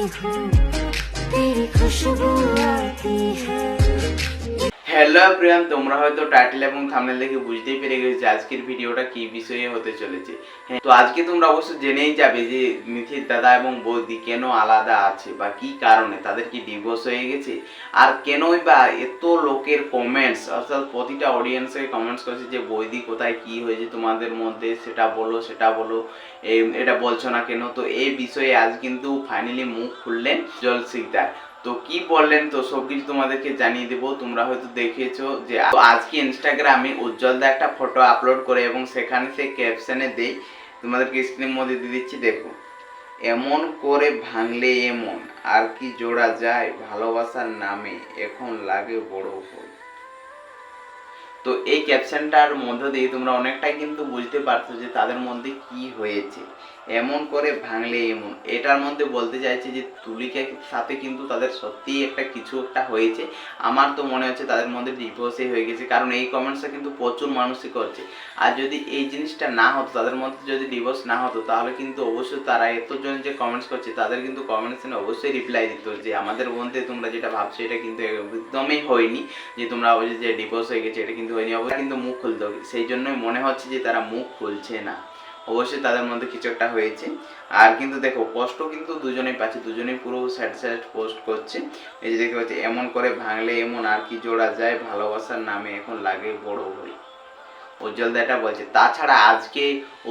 हूँ तेरी खुशबू आती है হ্যালো প্রিয়াম তোমরা হয়তো টাইটেল এবং থাম্বনেল দেখে বুঝতেই পেরে গেছো যে আজকের ভিডিওটা কি বিষয়ে হতে চলেছে। হ্যাঁ তো আজকে তোমরা অবশ্য জেনেই যাবে যে মিথির দাদা এবং বৌদি কেন আলাদা আছে বা কি কারণে তাদের কি ডিভোর্স হয়ে গেছে আর কেনই বা এত লোকের কমেন্টস অর্থাৎ প্রতিটা অডিয়েন্সে কমেন্টস করছে যে বৌদি কোথায়, কি হয়েছে তোমাদের মধ্যে, সেটা বলো সেটা বলো এটা বলছো না কেন? তো এই বিষয়ে আজ কিন্তু ফাইনালি মুখ খুললেন জল সিকদার তো কি বললেন তো? সবকিছু তোমাদেরকে জানিয়ে দেবো। তোমরা হয়তো দেখেছ যে আজকে ইনস্টাগ্রামে উজ্জ্বল উজ্জ্বলদা একটা ফটো আপলোড করে এবং সেখানে সে ক্যাপশনে দেই। তোমাদেরকে স্ক্রিনের মধ্যে দিয়ে দিচ্ছি, দেখো। এমন করে ভাঙলে এমন, আর কি জোড়া যায় ভালোবাসার নামে, এখন লাগে বড় ভুল। তো এই ক্যাপশনটার মধ্য দিয়ে তোমরা অনেকটাই কিন্তু বুঝতে পারছ যে তাদের মধ্যে কি হয়েছে। এমন করে ভাঙলে এমন। এটার মধ্যে বলতে চাইছে যে তুলিকার সাথে কিন্তু তাদের সত্যিই একটা কিছু একটা হয়েছে। আমার তো মনে হচ্ছে তাদের মধ্যে ডিভোর্সই হয়ে গেছে, কারণ এই কমেন্টসটা কিন্তু প্রচুর মানুষই করছে। আর যদি এই জিনিসটা না হতো, তাদের মধ্যে যদি ডিভোর্স না হতো, তাহলে কিন্তু অবশ্যই তারা এতজন যে কমেন্টস করছে, তাদের কিন্তু কমেন্টসে অবশ্যই রিপ্লাই দিত যে, আমাদের মধ্যে তোমরা যেটা ভাবছ, এটা কিন্তু একদমই হয়নি যে তোমরা যে ডিভোর্স হয়ে গেছে, এটা কিন্তু হয়নি। অবশ্যই কিন্তু মুখ খুলতে। হবে সেই জন্যই মনে হচ্ছে যে তারা মুখ খুলছে না। অবশ্যই তাদের মধ্যে কিছু একটা হয়েছে। আর কিন্তু দেখো পোস্ট কিন্তু দুজনেই পাচ্ছে, দুজনেই পুরো স্যাড পোস্ট করছে। এই যে দেখতে পাচ্ছি, এমন করে ভাঙলে এমন আর কি জোড়া যায়, ভালোবাসার নামে এখন লাগে বড় ভুল উজ্জ্বল দা এটা বলছে। তাছাড়া আজকে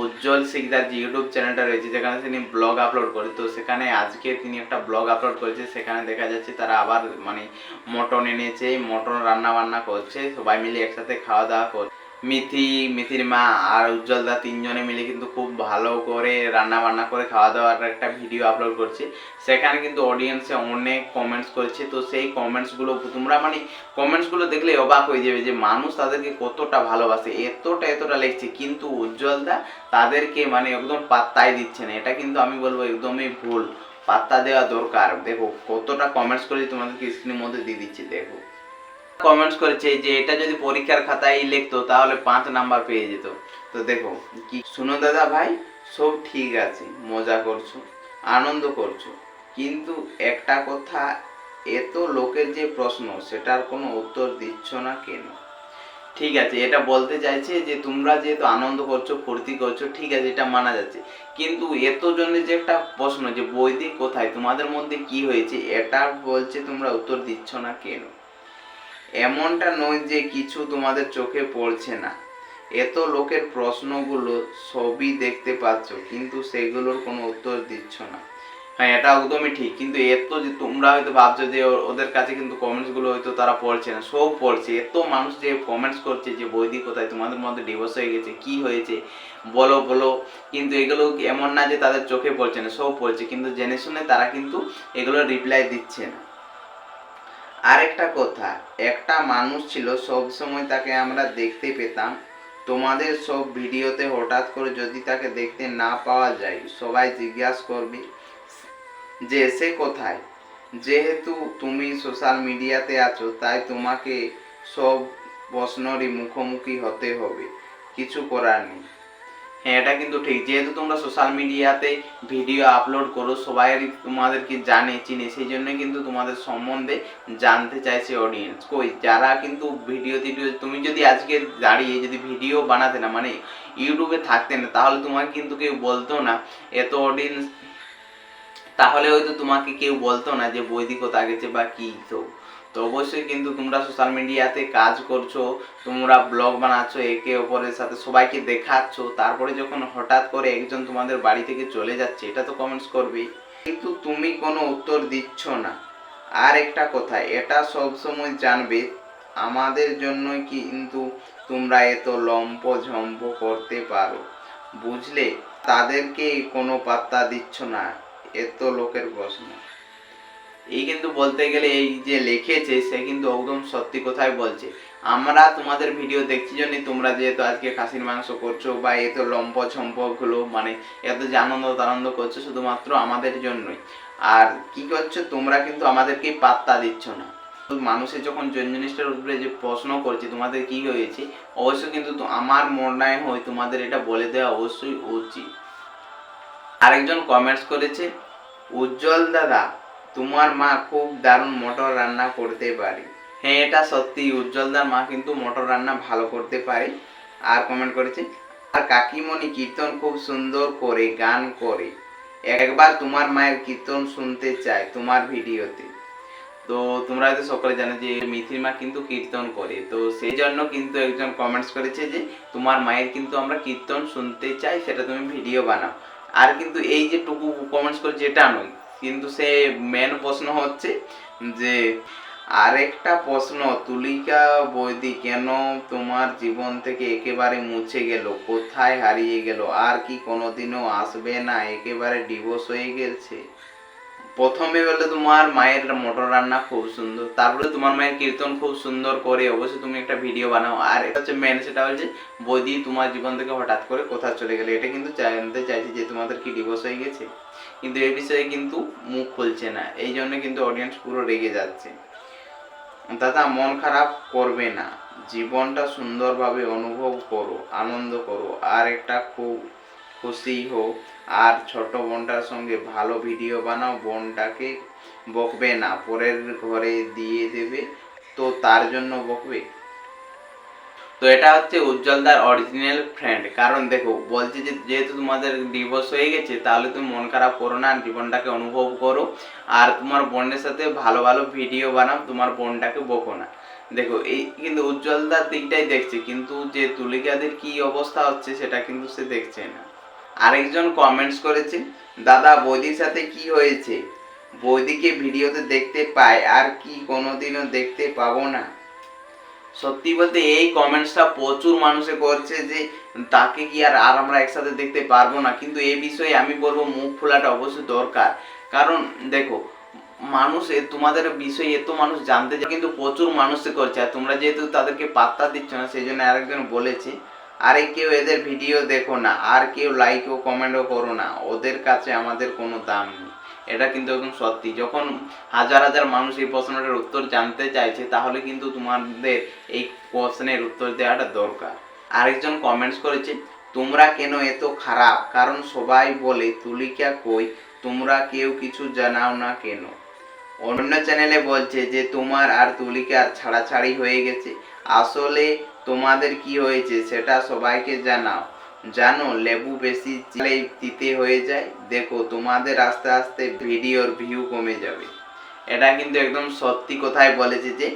উজ্জ্বল সিকদার যে ইউটিউব চ্যানেলটা রয়েছে, যেখানে তিনি ব্লগ আপলোড করে, তো সেখানে আজকে তিনি একটা ব্লগ আপলোড করেছে। সেখানে দেখা যাচ্ছে তারা আবার মানে মটন এনেছে, মটন রান্না বান্না করছে। সবাই মিলে একসাথে খাওয়া দাওয়া করছে। মিথি, মিথির মা আর উজ্জ্বল দা তিনজনে মিলে কিন্তু খুব ভালো করে রান্না বান্না করে খাওয়া দাওয়ার একটা ভিডিও আপলোড করছে। সেখানে কিন্তু অডিয়েন্সে অনেক কমেন্টস করছে। তো সেই কমেন্টসগুলো তোমরা মানে কমেন্টসগুলো দেখলে অবাক হয়ে যাবে যে মানুষ তাদেরকে কতটা ভালোবাসে, এতটা এতটা লিখছে কিন্তু উজ্জ্বলদা তাদেরকে মানে একদম পাত্তাই দিচ্ছে না। এটা কিন্তু আমি বলব একদমই ভুল। পাত্তা দেওয়া দরকার। দেখো কতটা কমেন্টস করেছি তোমাদেরকে স্ক্রিনের মধ্যে দিয়ে দিচ্ছি, দেখো। কমেন্টস করেছে যে এটা যদি পরীক্ষার খাতায় লিখতো, তাহলে পাঁচ নাম্বার পেয়ে যেত। তো দেখো, কি শুনো দাদা ভাই, সব ঠিক আছে, মজা করছ, আনন্দ করছ, কিন্তু একটা কথা, এত লোকের যে প্রশ্ন, সেটার কোনো উত্তর দিচ্ছ না কেন? ঠিক আছে, এটা বলতে চাইছে যে তোমরা যেহেতু আনন্দ করছ, ফুর্তি করছ, ঠিক আছে, এটা মানা যাচ্ছে। কিন্তু এত জনের যে একটা প্রশ্ন যে বৈদিক কোথায়, তোমাদের মধ্যে কি হয়েছে, এটা বলছে তোমরা উত্তর দিচ্ছ না কেন? এমনটা নয় যে কিছু তোমাদের চোখে পড়ছে না। এত লোকের প্রশ্নগুলো সবই দেখতে পাচ্ছ, কিন্তু সেগুলোর কোনো উত্তর দিচ্ছ না। হ্যাঁ এটা একদমই ঠিক, কিন্তু এত যে তোমরা হয়তো ভাবছ যে ওদের কাছে কিন্তু কমেন্টসগুলো হয়তো তারা পড়ছে না, সব পড়ছে। এত মানুষ যে কমেন্টস করছে যে, বৈদি কোথায়? তোমাদের মধ্যে ডিভোর্স হয়ে গেছে, কি হয়েছে? বলো বলো। কিন্তু এগুলো এমন না যে তাদের চোখে পড়ছে না, সব পড়ছে। কিন্তু জেনে শুনে তারা কিন্তু এগুলো রিপ্লাই দিচ্ছে না। আরেকটা কথা, একটা মানুষ ছিল সব সময় তাকে আমরা দেখতে পেতাম। তোমাদের সব ভিডিওতে হঠাৎ করে যদি তাকে দেখতে না পাওয়া যায়, সবাই জিজ্ঞাসা করবে যে, সে কোথায়? যেহেতু তুমি সোশ্যাল মিডিয়াতে আছো, তাই তোমাকে সব প্রশ্নরই মুখোমুখি হতে হবে। কিছু করার নেই। হ্যাঁ এটা কিন্তু ঠিক। যেহেতু তোমরা সোশ্যাল মিডিয়াতে ভিডিও আপলোড করো, সবাই তোমাদেরকে জানে, চিনে, সেই জন্য কিন্তু তোমাদের সম্বন্ধে জানতে চাইছে অডিয়েন্স কই, যারা কিন্তু ভিডিও টিডিও, তুমি যদি আজকে দাঁড়িয়ে যদি ভিডিও বানাতে না মানে ইউটিউবে থাকতে না, তাহলে তোমাকে কিন্তু কেউ বলতো না। এত অডিয়েন্স তাহলে হয়তো তোমাকে কেউ বলতো না যে বৈদিক কোথা গেছে বা কি তো। তো অবশ্যই কিন্তু তোমরা সোশ্যাল মিডিয়াতে কাজ করছ, তোমরা ব্লগ বানাচ্ছো, একে অপরের সাথে সবাইকে দেখাচ্ছ, তারপরে যখন হঠাৎ করে একজন তোমাদের বাড়ি থেকে চলে যাচ্ছে, এটা তো কমেন্টস করবেই। কিন্তু তুমি কোনো উত্তর দিচ্ছ না। আর একটা কথা, এটা সব সময় জানবে, আমাদের জন্যই কিন্তু তোমরা এত লম্প ঝম্প করতে পারো। বুঝলে? তাদেরকে কোনো পাত্তা দিচ্ছ না, এত লোকের প্রশ্ন। এই কিন্তু বলতে গেলে এই যে লিখেছে, সে কিন্তু একদম সত্যি কথাই বলছে। আমরা তোমাদের ভিডিও দেখছি জন্যই তোমরা যেহেতু আজকে খাসির মাংস করছ বা এত লম্প ছম্পগুলো মানে এত যে আনন্দ আনন্দ করছ শুধুমাত্র আমাদের জন্যই। আর কি করছ, তোমরা কিন্তু আমাদেরকে পাত্তা দিচ্ছ না। তো মানুষের যখন জন জিনিসটার উপরে যে প্রশ্ন করছে, তোমাদের কি হয়েছে অবশ্যই কিন্তু আমার মনে হয় তোমাদের এটা বলে দেওয়া অবশ্যই উচিত। আরেকজন কমেন্টস করেছে, উজ্জ্বল দাদা তোমার মা খুব দারুণ মটর রান্না করতে পারে। হ্যাঁ এটা সত্যি উজ্জ্বলদার মা কিন্তু মটর রান্না ভালো করতে পারে। আর কমেন্ট করেছে, আর কাকিমণি কীর্তন খুব সুন্দর করে, গান করে। একবার তোমার মায়ের কীর্তন শুনতে চাই তোমার ভিডিওতে। তো তোমরা হয়তো সকলে জানো যে মিথির মা কিন্তু কীর্তন করে। তো সেই জন্য কিন্তু একজন কমেন্টস করেছে যে, তোমার মায়ের কিন্তু আমরা কীর্তন শুনতে চাই, সেটা তুমি ভিডিও বানাও। আর কিন্তু এই যে টুকু কমেন্টস করে যেটা নয়। কিন্তু সে মেন প্রশ্ন হচ্ছে যে, আরেকটা প্রশ্ন, তুলিকা বৈদি কেন তোমার জীবন থেকে একেবারে মুছে গেল? কোথায় হারিয়ে গেল? আর কি কোনোদিনও আসবে না? একেবারে ডিভোর্স হয়ে গেছে। প্রথমে বলে তোমার মায়ের মটর রান্না খুব সুন্দর, তারপরে তোমার মায়ের কীর্তন খুব সুন্দর করে অবশ্যই তুমি একটা ভিডিও বানাও। আর এটা হচ্ছে মেন সেটা হচ্ছে বৌদি তোমার জীবন থেকে হঠাৎ করে কোথায় চলে গেলে, এটা কিন্তু জানতে চাইছি যে তোমাদের কি ডিভোর্স হয়ে গেছে। কিন্তু এই বিষয়ে কিন্তু মুখ খুলছে না, এই জন্য কিন্তু অডিয়েন্স পুরো রেগে যাচ্ছে। দাদা, মন খারাপ করবে না, জীবনটা সুন্দরভাবে অনুভব করো, আনন্দ করো, আর একটা খুব খুশি হোক। আর ছোট বোনটার সঙ্গে ভালো ভিডিও বানাও, বোনটাকে বকবে না, পরের ঘরে দিয়ে দেবে, তো তার জন্য বকবে। তো এটা হচ্ছে উজ্জ্বলদার অরিজিনাল ফ্রেন্ড কারণ দেখো, বলছে যে যেহেতু তোমাদের ডিভোর্স হয়ে গেছে, তাহলে তুমি মন খারাপ করো না জীবনটাকে অনুভব করো। আর তোমার বোনের সাথে ভালো ভালো ভিডিও বানাও, তোমার বোনটাকে বকো না। দেখো, এই কিন্তু উজ্জ্বলদার দিকটাই দেখছে, কিন্তু যে তুলিকাদের কি অবস্থা হচ্ছে, সেটা কিন্তু সে দেখছে না। আরেকজন কমেন্টস করেছে, দাদা, বৌদির সাথে কি হয়েছে? বৌদিকে ভিডিওতে দেখতে পাই, আর কি কোনোদিনও দেখতে পাবো না। সত্যি বলতে এই কমেন্টসটা প্রচুর মানুষে করছে যে, তাকে কি আর আর আমরা একসাথে দেখতে পারব না? কিন্তু এই বিষয়ে আমি বলব, মুখ খোলাটা অবশ্যই দরকার। কারণ দেখো, মানুষ তোমাদের বিষয়ে এত মানুষ জানতে কিন্তু প্রচুর মানুষে করছে। আর তোমরা যেহেতু তাদেরকে পাত্তা দিচ্ছ না, সেই জন্য আরেকজন বলেছে আরে কেউ এদের ভিডিও দেখো না, আর কেউ লাইক ও কমেন্টও করো না। ওদের কাছে আমাদের কোনো দাম নেই। এটা কিন্তু একদম সত্যি। যখন হাজার হাজার মানুষ এই প্রশ্নটার উত্তর জানতে চাইছে, তাহলে কিন্তু তোমাদের এই প্রশ্নের উত্তর দেওয়াটা দরকার। আরেকজন কমেন্টস করেছে, তোমরা কেন এত খারাপ? কারণ সবাই বলে, তুলিকা কই? তোমরা কেউ কিছু জানাও না কেন? অন্য চ্যানেলে বলছে যে, তোমার আর তুলিকার ছাড়াছাড়ি হয়ে গেছে। আসলে তোমাদের কি হয়েছে সেটা সবাইকে জানাও। জানো, লেবু বেশি চিলেই তিতে হয়ে যায়। দেখো, তোমাদের আস্তে আস্তে ভিডিওর ভিউ কমে যাবে। এটা কিন্তু একদম সত্যি কথাই বলেছে যে,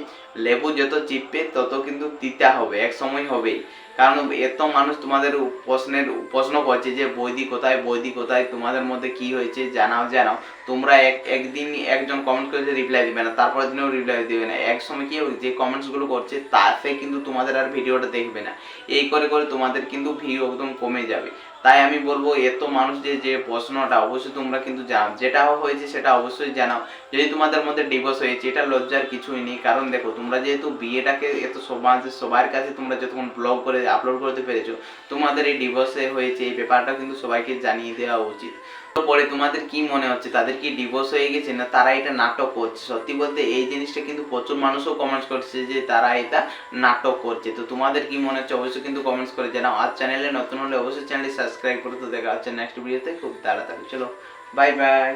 লেবু যত চিপবে তত কিন্তু তিতা হবে, এক সময় হবেই। কারণ এত মানুষ তোমাদের প্রশ্নের, প্রশ্ন করছে যে বৈদি কোথায় বৈদি কোথায়, তোমাদের মধ্যে কি হয়েছে, জানাও জানাও। তোমরা এক একদিন একজন কমেন্ট করে রিপ্লাই দিবে না তারপর দিনেও রিপ্লাই দিবে না। এক সময় কি যে কমেন্টসগুলো করছে, তাতে কিন্তু তোমাদের আর ভিডিওটা দেখবে না। এই করে করে তোমাদের কিন্তু ভিউ একদম কমে যাবে। তাই আমি বলব, এত মানুষ যে যে প্রশ্নটা অবশ্যই তোমরা কিন্তু জানাও। যেটা হয়েছে সেটা অবশ্যই জানাও। যদি তোমাদের মধ্যে ডিভোর্স হয়েছে, এটা লজ্জার কিছুই নেই। কারণ দেখো, তোমরা যেহেতু বিয়েটাকে এত সমাজ সবার কাছে তোমরা যতক্ষণ ব্লগ করে আপলোড করতে পেরেছ, তোমাদের এই ডিভোর্সে হয়েছে, এই ব্যাপারটা কিন্তু সবাইকে জানিয়ে দেওয়া উচিত। পরে তোমাদের কি মনে হচ্ছে? তাদের কি ডিভোর্স হয়ে গেছে না তারা এটা নাটক করছে? সত্যি বলতে এই জিনিসটা কিন্তু প্রচুর মানুষও কমেন্টস করছে যে তারা এটা নাটক করছে। তো তোমাদের কি মনে হচ্ছে? অবশ্যই কিন্তু কমেন্টস করে জানাও। আর চ্যানেলে নতুন হলে অবশ্যই চ্যানেলটি সাবস্ক্রাইব করে তো দেখা হচ্ছে নেক্সট ভিডিওতে খুব তাড়াতাড়ি। চলো বাই বাই